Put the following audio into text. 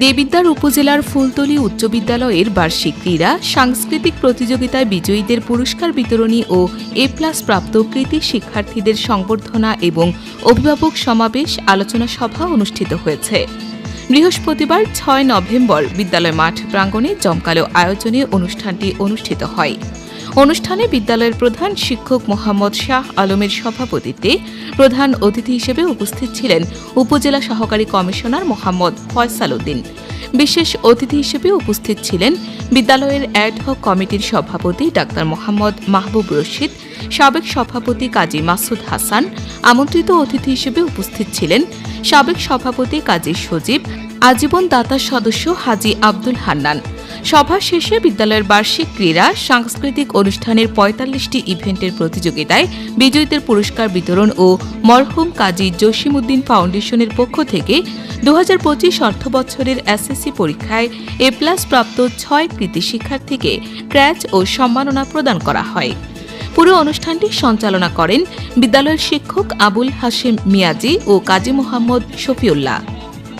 দেবিদ্বার উপজেলার ফুলতলী উচ্চ বিদ্যালয়ের বার্ষিক ক্রীড়া, সাংস্কৃতিক প্রতিযোগিতায় বিজয়ীদের পুরস্কার বিতরণী ও এ প্লাস প্রাপ্ত কৃতি শিক্ষার্থীদের সংবর্ধনা এবং অভিভাবক সমাবেশ আলোচনা সভা অনুষ্ঠিত হয়েছে। বৃহস্পতিবার ছয় নভেম্বর বিদ্যালয় মাঠ প্রাঙ্গণে জমকালো আয়োজনে অনুষ্ঠানটি অনুষ্ঠিত হয়। অনুষ্ঠানে বিদ্যালয়ের প্রধান শিক্ষক মোহাম্মদ শাহ আলমের সভাপতিত্বে প্রধান অতিথি হিসেবে উপস্থিত ছিলেন উপজেলা সহকারী কমিশনার মোহাম্মদ ফয়সাল উদ্দিন বিশেষ অতিথি হিসেবে উপস্থিত ছিলেন বিদ্যালয়ের অ্যাডহক কমিটির সভাপতি ডাক্তার মোহাম্মদ মাহবুব রশিদ, সাবেক সভাপতি কাজী মাসুদ হাসান, আমন্ত্রিত অতিথি হিসেবে উপস্থিত ছিলেন সাবেক সভাপতি কাজী সজীব, আজীবন দাতা সদস্য হাজি আব্দুল হান্নান। সভা শেষে বিদ্যালয়ের বার্ষিক ক্রীড়া, সাংস্কৃতিক অনুষ্ঠানের পঁয়তাল্লিশটি ইভেন্টের প্রতিযোগিতায় বিজয়ীদের পুরস্কার বিতরণ ও মরহুম কাজী জসিমউদ্দিন ফাউন্ডেশনের পক্ষ থেকে দু হাজার পঁচিশ অর্থ বছরের এসএসসি পরীক্ষায় এ প্লাস প্রাপ্ত ছয় কৃতি শিক্ষার্থীকে ক্র্যাচ ও সম্মাননা প্রদান করা হয়। পুরো অনুষ্ঠানটি সঞ্চালনা করেন বিদ্যালয়ের শিক্ষক আবুল হাশেম মিয়াজি ও কাজী মোহাম্মদ শফিউল্লাহ।